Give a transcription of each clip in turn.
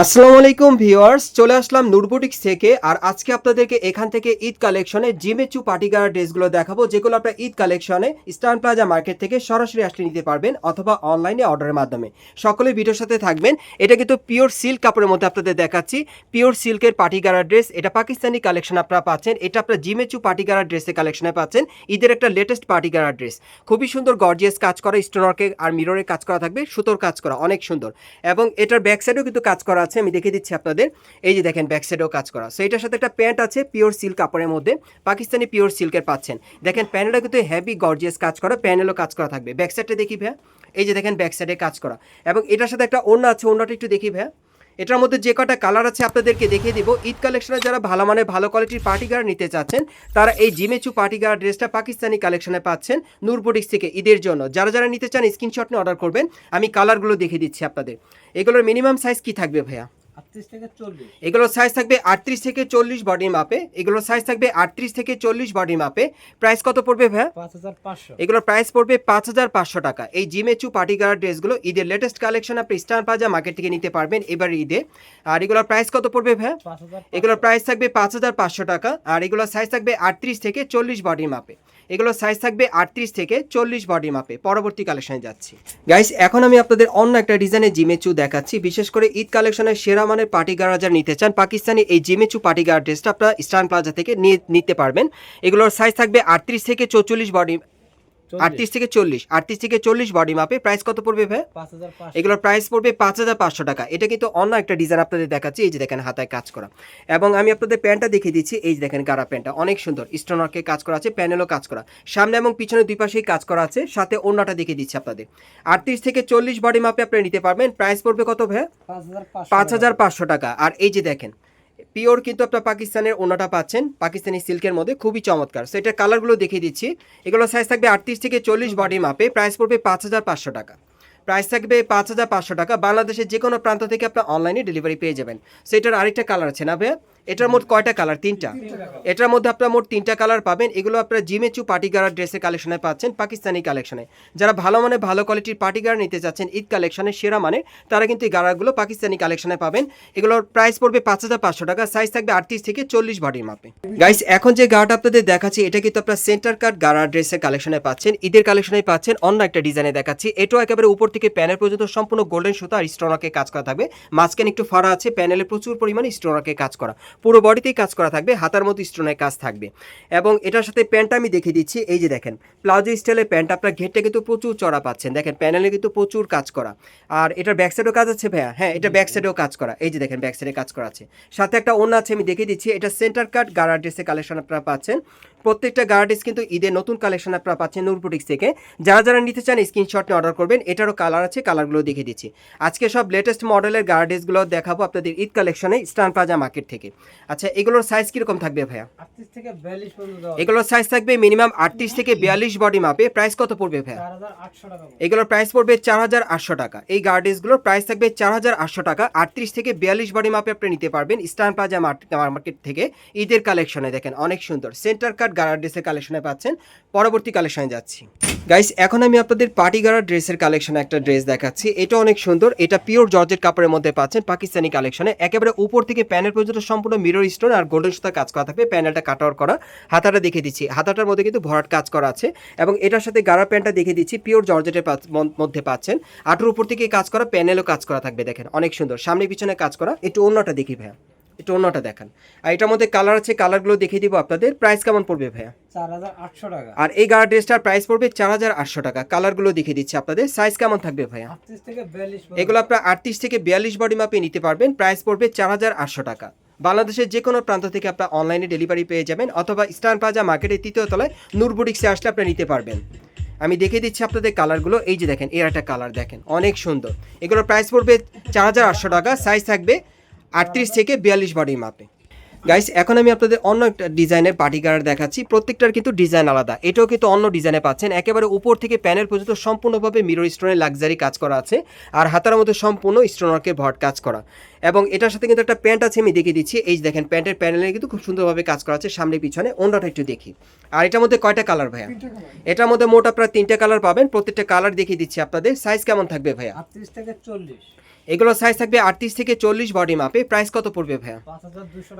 আসসালামু আলাইকুম ভিউয়ার্স, চলে আসলাম নুরবুটিক্স থেকে, আর আজকে আপনাদেরকে এখান থেকে ঈদ কালেকশনে জিমেচু পার্টিগার ড্রেসগুলো দেখাবো, যেগুলো আপনার ঈদ কালেকশনে স্টান প্লাজা মার্কেট থেকে সরাসরি আসলে নিতে পারবেন অথবা অনলাইনে অর্ডারের মাধ্যমে। সকলে ভিডিওর সাথে থাকবেন, এটা কিন্তু পিওর সিল্ক কাপড়ের মধ্যে আপনাদের দেখাচ্ছি। পিওর সিল্কের পার্টিগারা ড্রেস এটা পাকিস্তানি কালেকশন আপনারা পাচ্ছেন, এটা আপনার জিমেচু পার্টিগারা ড্রেসের কালেকশনে পাচ্ছেন। ঈদের একটা লেটেস্ট পার্টিগারা ড্রেস খুবই সুন্দর গর্জিয়াস কাজ করা স্টোনওয়ার্কে আর মিররের কাজ করা থাকবে, সুতোর কাজ করা, অনেক সুন্দর। এবং এটার ব্যাক সাইডেও কিন্তু কাজ করা আছে, আমি দেখে দিচ্ছি আপনাদের। এই যে দেখেন ব্যাক সাইডেও কাজ করা। সো এটার সাথে একটা প্যান্ট আছে পিওর সিল্ক কাপড়ের মধ্যে। পাকিস্তানি পিওর সিল্কের পাচ্ছেন। দেখেন প্যানেলটা কিন্তু হেভি গর্জিয়াস কাজ করা প্যানেলও কাজ করা থাকবে। ব্যাক সাইডটা দেখি ভ্যা এই যে দেখেন ব্যাক সাইডে কাজ করা। এবং এটার সাথে একটা অন্য আছে অন্যটা একটু দেখি ভাইয়া। এটার মধ্যে যে কটা কালার আছে আপনাদেরকে দেখিয়ে দিব। ঈদ কালেকশনে যারা ভালো মানে ভালো কোয়ালিটির পার্টি গার্ড নিতে চাচ্ছেন, তারা এই জিমেচু পার্টি গার্ড ড্রেসটা পাকিস্তানি কালেকশনে পাচ্ছেন নূরপুটিক্স থেকে ঈদের জন্য। যারা যারা নিতে চান স্ক্রিনশট নিয়ে অর্ডার করবেন। আমি কালারগুলো দেখিয়ে দিচ্ছি আপনাদের। এগুলোর মিনিমাম সাইজ কি থাকবে ভাইয়া? এগুলোর সাইজ থাকবে আটত্রিশ থেকে চল্লিশ বডি মাপে এগুলোর সাইজ থাকবে আটত্রিশ থেকে চল্লিশ বডি মাপে প্রাইস কত পড়বে ভাইয়া? পাঁচ হাজার পাঁচশো। এগুলোর প্রাইস পড়বে পাঁচ হাজার পাঁচশো টাকা। এই জিমেচু পার্টিগার ড্রেসগুলো ঈদের লেটেস্ট কালেকশন আপনি স্টার প্লাজা মার্কেট থেকে নিতে পারবেন এবার ঈদে। আর এগুলোর প্রাইস কত পড়বে ভাইয়া? এগুলোর প্রাইস থাকবে পাঁচ হাজার পাঁচশো টাকা। আর এগুলোর সাইজ থাকবে আটত্রিশ থেকে চল্লিশ বডি মাপে এগুলোর সাইজ থাকবে আটত্রিশ থেকে চল্লিশ বডি মাপে পরবর্তী কালেকশনে যাচ্ছি। গাইস এখন আমি আপনাদের অন্য একটা ডিজাইনের জিমেচু দেখাচ্ছি। বিশেষ করে ঈদ কালেকশনের সেরা মানের পার্টি গার্ডার নিতে চান, পাকিস্তানি এই জিমেচু পার্টি গার্ড ড্রেসটা আপনারা স্টান প্লাজা থেকে নিয়ে নিতে পারবেন। এগুলোর সাইজ থাকবে আটত্রিশ থেকে চৌচল্লিশ বডি আটত্রিশ থেকে চল্লিশ। আটত্রিশ থেকে চল্লিশ বডি মাপে প্রাইস কত পড়বে ভাই? এগুলোর প্রাইস পড়বে পাঁচ হাজার পাঁচশো টাকা। এটা কিন্তু অন্য একটা ডিজাইন আপনাদের দেখাচ্ছি। এই যে দেখেন হাতায় কাজ করা। এবং আমি আপনাদের প্যান্টটা দেখিয়ে দিচ্ছি। এই যে দেখেন গারা প্যান্টটা। অনেক সুন্দর। স্টোনারকে কাজ করা আছে প্যানেলও কাজ করা। সামনে এবং পিছনে দুই পাশেই কাজ করা আছে। সাথে অন্যটা দেখিয়ে দিচ্ছি আপনাদের। আটত্রিশ থেকে চল্লিশ বডি মাপে আপনারা নিতে পারবেন। প্রাইস পড়বে কত ভাই? পাঁচ হাজার পাঁচশো টাকা। আর এই যে দেখেন পিওর কিন্তু আপনার পাকিস্তানের ওনাটা পাচ্ছেন, পাকিস্তানি সিল্কের মধ্যে, খুবই চমৎকার। সো এটার কালারগুলো দেখিয়ে দিচ্ছি। এগুলো সাইজ থাকবে আটত্রিশ থেকে চল্লিশ বডি মাপে প্রাইস পড়বে পাঁচ হাজার পাঁচশো টাকা। প্রাইস থাকবে পাঁচ হাজার পাঁচশো টাকা। বাংলাদেশের যে কোনো প্রান্ত থেকে আপনার অনলাইনে ডেলিভারি পেয়ে যাবেন। সো এটার আরেকটা কালার আছে না ভাইয়া? এটার মোট কয়টা কালার তিনটা। এটার মধ্যে আপনার মোট তিনটা কালার পাবেন। এগুলো আপনারা জিমেচু পার্টিগার ড্রেসের কালেকশনে পাচ্ছেন পাকিস্তানি কালেকশনে যারা ভালো মানে ভালো কোয়ালিটির পার্টিগার নিতে চাচ্ছেন ঈদ কালেকশনের সেরা মানে তারা কিন্তু এই গাড়াগুলো পাকিস্তানি কালেকশনে পাবেন। এগুলোর প্রাইস পড়বে পাঁচ হাজার পাঁচশো টাকা সাইজ থাকবে আটত্রিশ থেকে চল্লিশ বডির মাপে। গাইস এখন যে গাড়াটা আপনাদের দেখাচ্ছি এটা কিন্তু আপনার সেন্টার কাট গাড়া ড্রেসের কালেকশনে পাচ্ছেন। ঈদের কালেকশনে পাচ্ছেন অন্য একটা ডিজাইনে দেখাচ্ছি। এটাও একেবারে উপর থেকে প্যানেল পর্যন্ত সম্পূর্ণ গোল্ডেন সুতা আর স্টোনাকে কাজ করা থাকবে। মাঝখানে একটু ফাড়া আছে প্যানেলে প্রচুর পরিমাণে স্টোনাকে কাজ করা। পুরো বডিতেই কাজ করা থাকবে হাতার মতো স্টোনের কাজ থাকবে। এবং এটার সাথে প্যান্টটা আমি দেখিয়ে দিচ্ছি এই যে দেখেন প্লাজো স্টাইলের প্যান্ট আপনার ঘেরটা কিন্তু প্রচুর চড়া পাচ্ছেন। দেখেন প্যানেলে কিন্তু প্রচুর কাজ করা। আর এটার ব্যাক সাইডেও কাজ আছে ভাইয়া? হ্যাঁ এটা ব্যাক সাইডেও কাজ করা। এই যে দেখেন ব্যাক সাইডে কাজ করা আছে। সাথে একটা অন্য আছে আমি দেখিয়ে দিচ্ছি এটা সেন্টার কাট গারা ড্রেসের কালেকশন আপনারা পাচ্ছেন। প্রত্যেকটা গারা ড্রেস কিন্তু ঈদের নতুন কালেকশন আপনারা পাচ্ছেন নূরপুটিক্স থেকে। যারা যারা নিতে চান স্ক্রিনশট নিয়ে অর্ডার করবেন এটারও কালার আছে কালারগুলো দেখিয়ে দিচ্ছি। আজকে সব লেটেস্ট মডেলের গারা ড্রেসগুলো দেখাবো আপনাদের ঈদ কালেকশনে স্টান প্লাজা মার্কেট থেকে। আচ্ছা এগুলোর সাইজ কীরকম থাকবে ভাইয়া? এগুলোর সাইজ থাকবে মিনিমাম আটত্রিশ থেকে বিয়াল্লিশ বডি মাপে প্রাইস কত পড়বে ভাইয়া? এগুলোর প্রাইস পড়বে চার হাজার আটশো টাকা। এই গার্ডেসগুলোর প্রাইস থাকবে চার হাজার আটশো টাকা। আটত্রিশ থেকে বিয়াল্লিশ বডি মাপে আপনি নিতে পারবেন স্টান প্লাজা মার্কেট থেকে। ঈদের কালেকশনে দেখেন অনেক সুন্দর। সেন্টার কাট গার্ডেসের কালেকশনে পাচ্ছেন। পরবর্তী কালেকশনে যাচ্ছি। গাইস এখন আমি আপনাদের পার্টি গাড়া ড্রেসের কালেকশনে একটা ড্রেস দেখাচ্ছি। এটা অনেক সুন্দর। এটা পিওর জর্জেট কাপড়ের মধ্যে পাচ্ছেন পাকিস্তানি কালেকশনে একেবারে উপর থেকে প্যানেল পর্যন্ত সম্পূর্ণ মিরর স্টোন আর গোল্ডেন সুতা কাজ করা থাকবে। প্যানেলটা কাটার করা। হাতাটা দেখে দিচ্ছি। হাতাটার মধ্যে কিন্তু ভরাট কাজ করা আছে। এবং এটার সাথে গাড়া প্যান্টটা দেখে দিচ্ছি। পিওর জর্জেটের মধ্যে পাচ্ছেন। আটুর উপর থেকে কাজ করা প্যানেলও কাজ করা থাকবে, দেখেন। অনেক সুন্দর। সামনে পিছনে কাজ করা। একটু অন্যটা দেখি, ভাইয়া। একটু অন্যটা দেখান। আর এটার মধ্যে কালার আছে কালারগুলো দেখিয়ে দিব আপনাদের। প্রাইস কেমন পড়বে ভাইয়া? চার হাজার আটশো টাকা। আর এই গাড়া ড্রেসটার প্রাইস পড়বে চার হাজার আটশো টাকা। কালারগুলো দেখিয়ে দিচ্ছি আপনাদের। সাইজ কেমন থাকবে ভাইয়া? এগুলো আপনার আটত্রিশ থেকে বিয়াল্লিশ বডি মাপে নিতে পারবেন। প্রাইস পড়বে চার হাজার আটশো টাকা। বাংলাদেশের যে কোনো প্রান্ত থেকে আপনার অনলাইনে ডেলিভারি পেয়ে যাবেন অথবা স্টান প্লাজা মার্কেটের তৃতীয় তলায় নূরবুটিক্সে আসলে আপনি নিতে পারবেন। আমি দেখিয়ে দিচ্ছি আপনাদের কালারগুলো এই যে দেখেন এর একটা কালার দেখেন। অনেক সুন্দর। এগুলোর প্রাইস পড়বে চার হাজার আটশো টাকা। সাইজ থাকবে আটত্রিশ থেকে বিয়াল্লিশ বডি মাপে গাইস এখন আমি আপনাদের অন্য একটা ডিজাইনের পার্টি গার্ড দেখাচ্ছি। প্রত্যেকটার কিন্তু ডিজাইন আলাদা। এটাও কিন্তু অন্য ডিজাইনে পাচ্ছেন। একেবারে উপর থেকে প্যানেল পর্যন্ত সম্পূর্ণভাবে মিরর স্টোনের লাক্সারি কাজ করা আছে। আর হাতার মধ্যে সম্পূর্ণ স্টোনারকে ভট কাজ করা। এবং এটার সাথে কিন্তু একটা প্যান্ট আছে আমি দেখিয়ে দিচ্ছি। এই যে দেখেন প্যান্টের প্যানেলে কিন্তু খুব সুন্দরভাবে কাজ করা আছে সামনে পিছনে। অন্যটা একটু দেখি। আর এটার মধ্যে কয়টা কালার ভাইয়া? এটার মধ্যে মোট আপনারা তিনটা কালার পাবেন। প্রত্যেকটা কালার দেখিয়ে দিচ্ছি আপনাদের। সাইজ কেমন থাকবে ভাইয়া? আটত্রিশ থেকে চল্লিশ। এগুলো সাইজ থাকবে আটত্রিশ থেকে চল্লিশ বডি মাপে প্রাইস কত পড়বে ভাইয়া?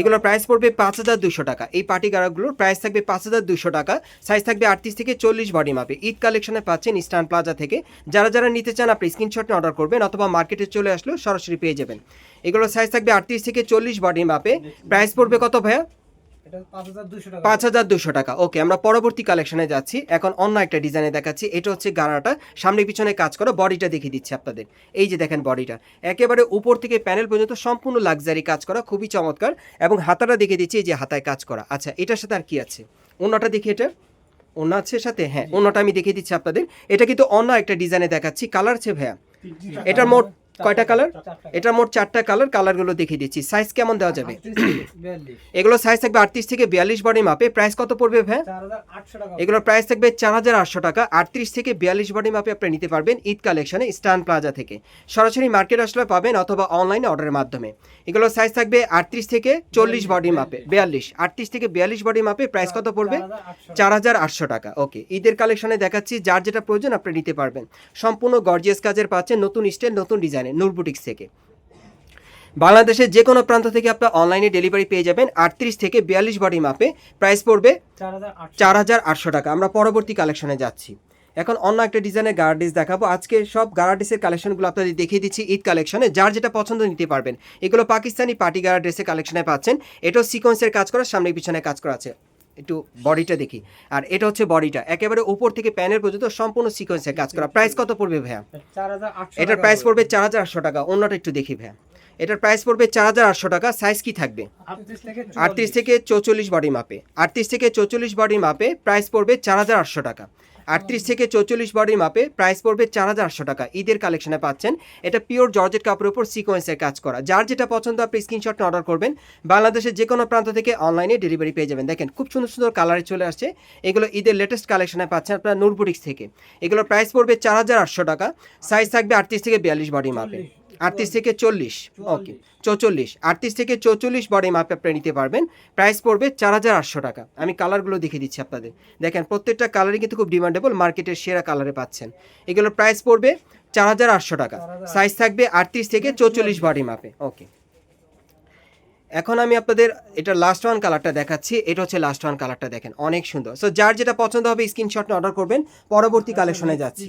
এগুলোর প্রাইস পড়বে পাঁচ হাজার দুশো টাকা। এই পার্টি গাড়াগুলোর প্রাইস থাকবে পাঁচ হাজার দুশো টাকা। সাইজ থাকবে আটত্রিশ থেকে চল্লিশ বডি মাপে ঈদ কালেকশনে পাচ্ছেন ইস্টার্ন প্লাজা থেকে। যারা যারা নিতে চান আপনি স্ক্রিনশট অর্ডার করবেন অথবা মার্কেটে চলে আসলেও সরাসরি পেয়ে যাবেন। এগুলোর সাইজ থাকবে আটত্রিশ থেকে চল্লিশ বডি মাপে প্রাইস পড়বে কত ভাইয়া? পাঁচ হাজার দুশো টাকা। ওকে আমরা পরবর্তী কালেকশনে যাচ্ছি। এখন অন্য একটা ডিজাইনে দেখাচ্ছি। এটা হচ্ছে গাড়াটা সামনে পিছনে কাজ করা বডিটা দেখিয়ে দিচ্ছি আপনাদের। এই যে দেখেন বডিটা। একেবারে উপর থেকে প্যানেল পর্যন্ত সম্পূর্ণ লাক্সারি কাজ করা খুবই চমৎকার। এবং হাতাটা দেখিয়ে দিচ্ছি এই যে হাতায় কাজ করা। আচ্ছা এটার সাথে আর কি আছে? অন্যটা দেখি এটা। অন্য আছে সাথে? হ্যাঁ অন্যটা আমি দেখিয়ে দিচ্ছি আপনাদের। এটা কিন্তু অন্য একটা ডিজাইনে দেখাচ্ছি। কালার আছে ভাইয়া। এটার মোট কয়টা কালার এটা মোট চারটা কালার কালারগুলো দেখিয়ে দিচ্ছি। সাইজ কেমন দেওয়া যাবে? এগুলো সাইজ থাকবে আটত্রিশ থেকে বিয়াল্লিশ বডি মাপে প্রাইস কত পড়বে হাজার এগুলোর প্রাইস থাকবে চার হাজার আটশো টাকা। আটত্রিশ থেকে বিয়াল্লিশ বডি মাপে আপনি নিতে পারবেন ঈদ কালেকশনে স্টান প্লাজা থেকে। সরাসরি মার্কেট আসলে পাবেন অথবা অনলাইনে অর্ডারের মাধ্যমে। এগুলোর সাইজ থাকবে আটত্রিশ থেকে চল্লিশ বডি মাপে বিয়াল্লিশ। আটত্রিশ থেকে বিয়াল্লিশ বডি মাপে প্রাইস কত পড়বে? চার হাজার আটশো টাকা। ওকে ঈদের কালেকশনে দেখাচ্ছি যার যেটা প্রয়োজন আপনি নিতে পারবেন। সম্পূর্ণ গর্জিয়াস কাজের পাচ্ছেন নতুন স্টাইল নতুন ডিজাইনে নূরবুটিক্স থেকে। বাংলাদেশের যে কোনো প্রান্ত থেকে আপনার অনলাইনে ডেলিভারি পেয়ে যাবেন আটত্রিশ থেকে বিয়াল্লিশ বডি মাপে প্রাইস পড়বে চার হাজার আটশো। টাকা। আমরা পরবর্তী কালেকশনে যাচ্ছি। এখন অন্য একটা ডিজাইনের গার্ডিস দেখাবো। আজকে সব গার্ডিসের কালেকশনগুলো আপনাদের দেখিয়ে দিচ্ছি ঈদ কালেকশনে যার যেটা পছন্দ নিতে পারবেন। এগুলো পাকিস্তানি পার্টি গার্ড ড্রেসের কালেকশনে পাচ্ছেন। এটাও সিকোয়েন্সের কাজ করা সামনে পিছনে কাজ করা আছে। একটু বডিটা দেখি। আর এটা হচ্ছে বডিটা। একেবারে উপর থেকে প্যানের পর্যন্ত সম্পূর্ণ সিকোয়েন্সে কাজ করা। প্রাইস কত পড়বে ভাইয়া? এটার প্রাইস পড়বে। চার হাজার আটশো টাকা। অন্যটা একটু দেখি ভাইয়া। এটার প্রাইস পড়বে চার হাজার আটশো টাকা। সাইজ কি থাকবে? আটত্রিশ থেকে আটত্রিশ থেকে চৌচল্লিশ বডি মাপে আটত্রিশ থেকে চৌচল্লিশ বডি মাপে প্রাইস পড়বে চার হাজার আটশো টাকা। আটত্রিশ থেকে চৌচল্লিশ বডির মাপে প্রাইস পড়বে চার হাজার আটশো টাকা। ঈদের কালেকশনে পাচ্ছেন, এটা পিওর জর্জেট কাপড়ের উপর সিকোয়েন্সের কাজ করা। যার যেটা পছন্দ, আপনি স্ক্রিনশট অর্ডার করবেন। বাংলাদেশের যে কোনো প্রান্ত থেকে অনলাইনে ডেলিভারি পেয়ে যাবেন। দেখেন, খুব সুন্দর সুন্দর কালারে চলে আসছে। এগুলো ঈদের লেটেস্ট কালেকশনে পাচ্ছেন আপনার নোটবুটিক্স থেকে। এগুলোর প্রাইস পড়বে চার হাজার আটশো টাকা। সাইজ থাকবে আটত্রিশ থেকে বিয়াল্লিশ বডি মাপে আটত্রিশ থেকে চল্লিশ। ওকে চৌচল্লিশ। আটত্রিশ থেকে চৌচল্লিশ বডি মাপে আপনি নিতে পারবেন। প্রাইস পড়বে চার হাজার আটশো টাকা। আমি কালারগুলো দেখিয়ে দিচ্ছি আপনাদের। দেখেন প্রত্যেকটা কালারই কিন্তু খুব ডিমান্ডেবল মার্কেটের সেরা কালারে পাচ্ছেন। এগুলোর প্রাইস পড়বে চার হাজার আটশো টাকা। সাইজ থাকবে আটত্রিশ থেকে চৌচল্লিশ বডি মাপে ওকে এখন আমি আপনাদের এটা লাস্ট ওয়ান কালারটা দেখাচ্ছি। এটা হচ্ছে লাস্ট ওয়ান কালারটা দেখেন। অনেক সুন্দর। সো যার যেটা পছন্দ হবে স্ক্রিনশট অর্ডার করবেন। পরবর্তী কালেকশনে যাচ্ছি।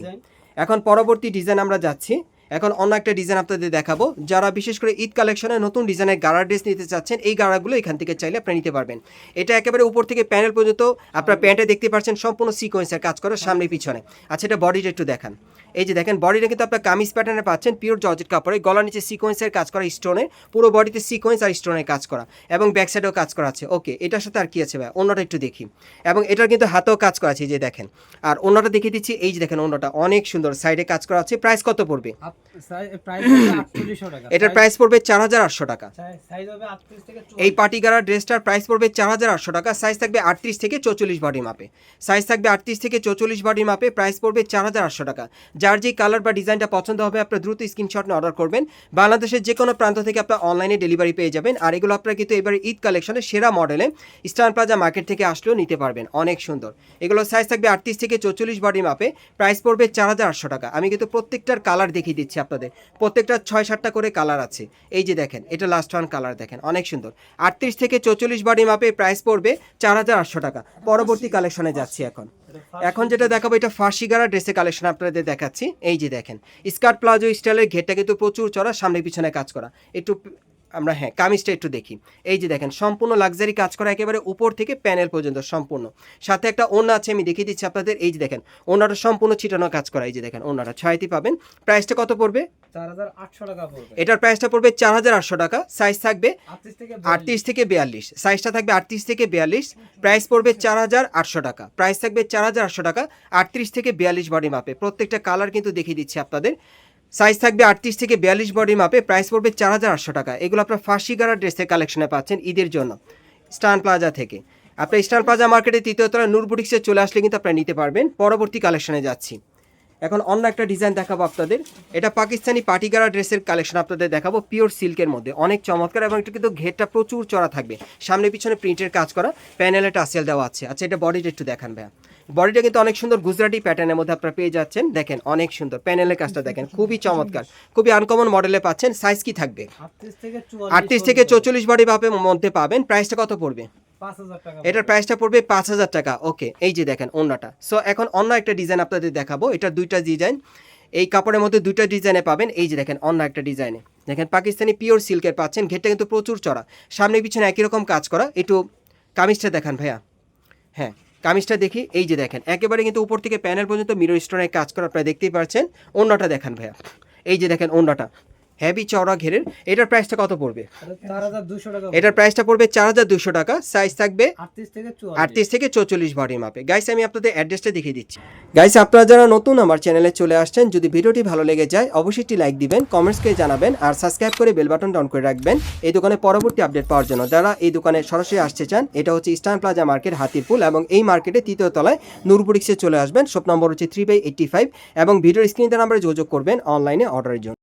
এখন পরবর্তী ডিজাইন আমরা যাচ্ছি। এখন অন্য একটা ডিজাইন আপনাদের দেখাবো। যারা বিশেষ করে ঈদ কালেকশনে নতুন ডিজাইনের গাড়া ড্রেস নিতে চাচ্ছেন এই গাড়াগুলো এখান থেকে চাইলে আপনি নিতে পারবেন। এটা একেবারে উপর থেকে প্যানেল পর্যন্ত আপনার প্যান্টে দেখতে পাচ্ছেন সম্পূর্ণ সিকোয়েন্সের কাজ করে সামনে পিছনে আচ্ছা এটা বডিটা একটু দেখান। এই যে দেখেন বডিটা কিন্তু আপনার কামিজ প্যাটার্নে পাচ্ছেন পিওর জর্জেট কাপড়ে। গলা নিচে সিকোয়েন্সের কাজ করা স্টোনে পুরো বডিতে সিকোয়েন্স আর স্টোনের কাজ করা এবং ব্যাক সাইডেও কাজ করা আছে। ওকে এটার সাথে আর কি আছে ভাই? অন্যটা একটু দেখি। এবং এটার কিন্তু হাতেও কাজ করা আছে এই যে দেখেন। আর অন্যটা দেখিয়ে দিচ্ছি এই যে দেখেন অন্যটা অনেক সুন্দর সাইডে কাজ করা আছে। প্রাইস কত পড়বে? এটার প্রাইস পড়বে চার হাজার আটশো টাকা। এই পার্টি গাড়া ড্রেসটার প্রাইস পড়বে চার হাজার আটশো টাকা। সাইজ থাকবে আটত্রিশ থেকে চৌচল্লিশ বডি মাপে সাইজ থাকবে আটত্রিশ থেকে চৌচল্লিশ বডি মাপে প্রাইস পড়বে চার হাজার আটশো টাকা। যার যে কালার বা ডিজাইনটা পছন্দ হবে, আপনার দ্রুত স্ক্রিনশট অর্ডার করবেন। বাংলাদেশের যে কোনো প্রান্ত থেকে আপনার অনলাইনে ডেলিভারি পেয়ে যাবেন। আর এগুলো আপনারা কিন্তু এবার ঈদ কালেকশনের সেরা মডেলে স্টার প্লাজা মার্কেট থেকে আসলেও নিতে পারবেন। অনেক সুন্দর। এগুলো সাইজ থাকবে আটত্রিশ থেকে চৌচল্লিশ বডি মাপে প্রাইস পড়বে চার হাজার আটশো টাকা। আমি কিন্তু প্রত্যেকটার কালার দেখিয়ে দিচ্ছি আপনাদের। প্রত্যেকটা ছয় সাতটা করে কালার আছে। এই যে দেখেন, এটা লাস্ট ওয়ান কালার দেখেন। অনেক সুন্দর। আটত্রিশ থেকে চৌচল্লিশ বডি মাপে প্রাইস পড়বে চার হাজার আটশো টাকা। পরবর্তী কালেকশনে যাচ্ছি এখন। এখন যেটা দেখাবো, এটা ফার্সি গাড়া ড্রেসের কালেকশন আপনাদের দেখাচ্ছি। এই যে দেখেন স্কার্ট প্লাজো স্টাইলের ঘেরটা কিন্তু প্রচুর চড়া, সামনে পিছনে কাজ করা। একটু আমরা হ্যাঁ কামিজটা একটু দেখি। এই যে দেখেন সম্পূর্ণ লাক্সারি কাজ করা একেবারে উপর থেকে প্যানেল পর্যন্ত সম্পূর্ণ। সাথে একটা ওড়না আছে আমি দেখিয়ে দিচ্ছি আপনাদের। এই যে দেখেন ওনাটা সম্পূর্ণ ছিটানো কাজ করা। এই যে দেখেন ওনাটা ছয়টি পাবেন। প্রাইসটা কত পড়বে? এটার প্রাইসটা পড়বে চার হাজার আটশো টাকা। সাইজ থাকবে আটত্রিশ থেকে আটত্রিশ থেকে বিয়াল্লিশ। সাইজটা থাকবে আটত্রিশ থেকে বিয়াল্লিশ। প্রাইস পড়বে চার হাজার আটশো টাকা। প্রাইস থাকবে চার হাজার আটশো টাকা। আটত্রিশ থেকে বিয়াল্লিশ বডি মাপে প্রত্যেকটা কালার কিন্তু দেখিয়ে দিচ্ছি আপনাদের। সাইজ থাকবে আটত্রিশ থেকে বিয়াল্লিশ বডি মাপে প্রাইস পড়বে চার হাজার আটশো টাকা। এগুলো আপনার ফার্সি গাড়া ড্রেসের কালেকশনে পাচ্ছেন ঈদের জন্য। স্টান প্লাজা থেকে। আপনার স্টান প্লাজা মার্কেটে তৃতীয় তলা নূর বুটিক্সে চলে আসলে কিন্তু আপনারা নিতে পারবেন। পরবর্তী কালেকশনে যাচ্ছি। এখন অন্য একটা ডিজাইন দেখাবো আপনাদের। এটা পাকিস্তানি পাটিগারা ড্রেসের কালেকশন আপনাদের দেখাবো পিওর সিল্কের মধ্যে। অনেক চমৎকার এবং এটা কিন্তু ঘেরটা প্রচুর চড়া থাকবে। সামনে পিছনে প্রিন্টের কাজ করা। প্যানেলে টাসেল দেওয়া আছে। আচ্ছা এটা বডিটা একটু দেখান ভাইয়া। বডিটা কিন্তু অনেক সুন্দর গুজরাটি প্যাটার্নের মধ্যে আপনারা পেয়ে যাচ্ছেন। দেখেন অনেক সুন্দর। প্যানেলের কাজটা দেখেন খুবই চমৎকার। খুবই আনকমন মডেলে পাচ্ছেন। সাইজ কি থাকবে? আটত্রিশ থেকে চৌচল্লিশ বডি ভাবে মধ্যে পাবেন। প্রাইসটা কত পড়বে? এটার প্রাইসটা পড়বে পাঁচ হাজার টাকা। ওকে এই যে দেখেন অন্যটা সো এখন অন্য একটা ডিজাইন আপনাদের দেখাবো। এটার দুইটা ডিজাইন এই কাপড়ের মধ্যে দুইটা ডিজাইনে পাবেন। এই যে দেখেন অন্য একটা ডিজাইনে দেখেন পাকিস্তানি পিওর সিল্কের পাচ্ছেন। ঘেরটা কিন্তু প্রচুর চড়া। সামনে পিছনে একই রকম কাজ করা। একটু কামিজটা দেখান ভাইয়া। হ্যাঁ। কামিজটা দেখি, এই যে দেখেন, একেবারে কিন্তু উপর থেকে প্যানেল পর্যন্ত মিরর স্টোনের কাজ করা আপনারা দেখতেই পাচ্ছেন অন্যটা দেখান ভাইয়া। এই যে দেখেন অন্যটা। হ্যাভি চওড়া ঘেরের। এটার প্রাইসটা কত পড়বে? এটার প্রাইসটা পড়বে চার হাজার দুশো টাকা। সাইজ থাকবে আটত্রিশ থেকে চৌচল্লিশ বডির মাপে গাইস আমি আপনাদের অ্যাড্রেসটা দেখিয়ে দিচ্ছি। গাইস আপনারা যারা নতুন আমার চ্যানেলে চলে আসছেন যদি ভিডিওটি ভালো লেগে যায় অবশ্যই একটি লাইক দিবেন কমেন্টসকে জানাবেন আর সাবস্ক্রাইব করে বেল বাটন ডাউন করে রাখবেন। এই দোকানে পরবর্তী আপডেট পাওয়ার জন্য যারা এই দোকানে সরাসরি আসতে চান এটা হচ্ছে ইস্টার্ন প্লাজা মার্কেট হাতিরপুল এবং এই মার্কেটে তৃতীয় তলায় নূরপুরিক্সে চলে আসবেন। শপ নম্বর হচ্ছে থ্রি বাই এইটটি ফাইভ এবং ভিডিওর স্ক্রিনে নাম্বারে যোগাযোগ করবেন অনলাইনে অর্ডারের জন্য।